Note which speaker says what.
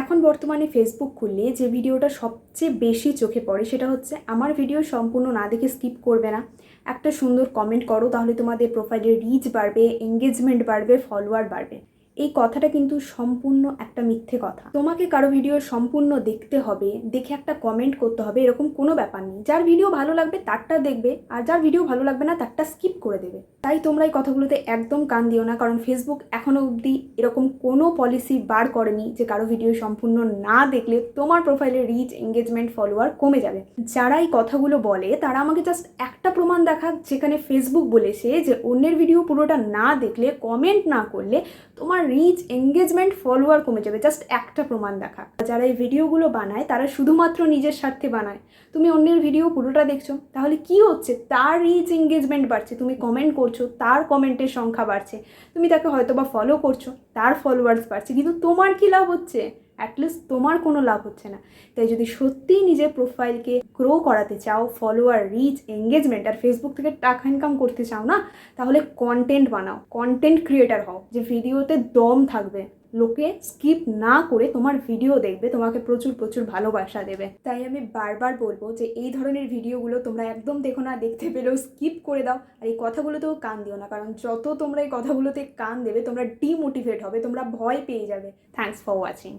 Speaker 1: এখন বর্তমানে ফেসবুক খুললে যে ভিডিওটা সবচেয়ে বেশি চোখে পড়ে সেটা হচ্ছে, আমার ভিডিও সম্পূর্ণ না দেখে স্কিপ করবে না। একটা সুন্দর কমেন্ট করো, তাহলে তোমাদের প্রোফাইলের রিচ বাড়বে এঙ্গেজমেন্ট বাড়বে ফলোয়ার বাড়বে। এই কথাটা কিন্তু সম্পূর্ণ একটা মিথ্যে কথা। তোমাকে কারও ভিডিও সম্পূর্ণ দেখতে হবে, দেখে একটা কমেন্ট করতে হবে, এরকম কোনো ব্যাপার নেই। যার ভিডিও ভালো লাগবে তারটা দেখবে, আর যার ভিডিও ভালো লাগবে না তারটা স্কিপ করে দেবে। তাই তোমরা এই কথাগুলোতে একদম কান দিও না, কারণ ফেসবুক এখনও অবধি এরকম কোনো পলিসি বার করেনি যে কারও ভিডিও সম্পূর্ণ না দেখলে তোমার প্রোফাইলের রিচ এঙ্গেজমেন্ট ফলোয়ার কমে যাবে। যারা এই কথাগুলো বলে, তারা আমাকে জাস্ট একটা প্রমাণ দেখাক যেখানে ফেসবুক বলেছে যে অন্যের ভিডিও পুরোটা না দেখলে কমেন্ট না করলে তোমার রিচ এঙ্গেজমেন্ট ফলোয়ার কমে যাবে। জাস্ট একটা প্রমাণ দেখা। যারা এই ভিডিওগুলো বানায়, তারা শুধুমাত্র নিজের স্বার্থে বানায়। তুমি অন্যের ভিডিও পুরোটা দেখছ, তাহলে কি হচ্ছে? তার রিচ এঙ্গেজমেন্ট বাড়ছে। তুমি কমেন্ট করছ, তার কমেন্টের সংখ্যা বাড়ছে। তুমি তাকে হয়তো বা ফলো করছ, তার ফলোয়ার্স বাড়ছে। কিন্তু তোমার কি লাভ হচ্ছে? অ্যাটলিস্ট তোমার কোনো লাভ হচ্ছে না। তাই যদি সত্যিই নিজের প্রোফাইলকে গ্রো করাতে চাও ফলোয়ার রিচ এঙ্গেজমেন্ট আর ফেসবুক থেকে টাকা ইনকাম করতে চাও না, তাহলে কন্টেন্ট বানাও। কন্টেন্ট ক্রিয়েটার হও, যে ভিডিওতে দম থাকবে। লোকে স্কিপ না করে তোমার ভিডিও দেখবে, তোমাকে প্রচুর প্রচুর ভালোবাসা দেবে। তাই আমি বারবার বলব যে এই ধরনের ভিডিওগুলো তোমরা একদম দেখো না, দেখতে পেলেও স্কিপ করে দাও। আর এই কথাগুলোতেও কান দিও না, কারণ যত তোমরা এই কথাগুলোতে কান দেবে, তোমরা ডিমোটিভেট হবে, তোমরা ভয় পেয়ে যাবে। Thanks for watching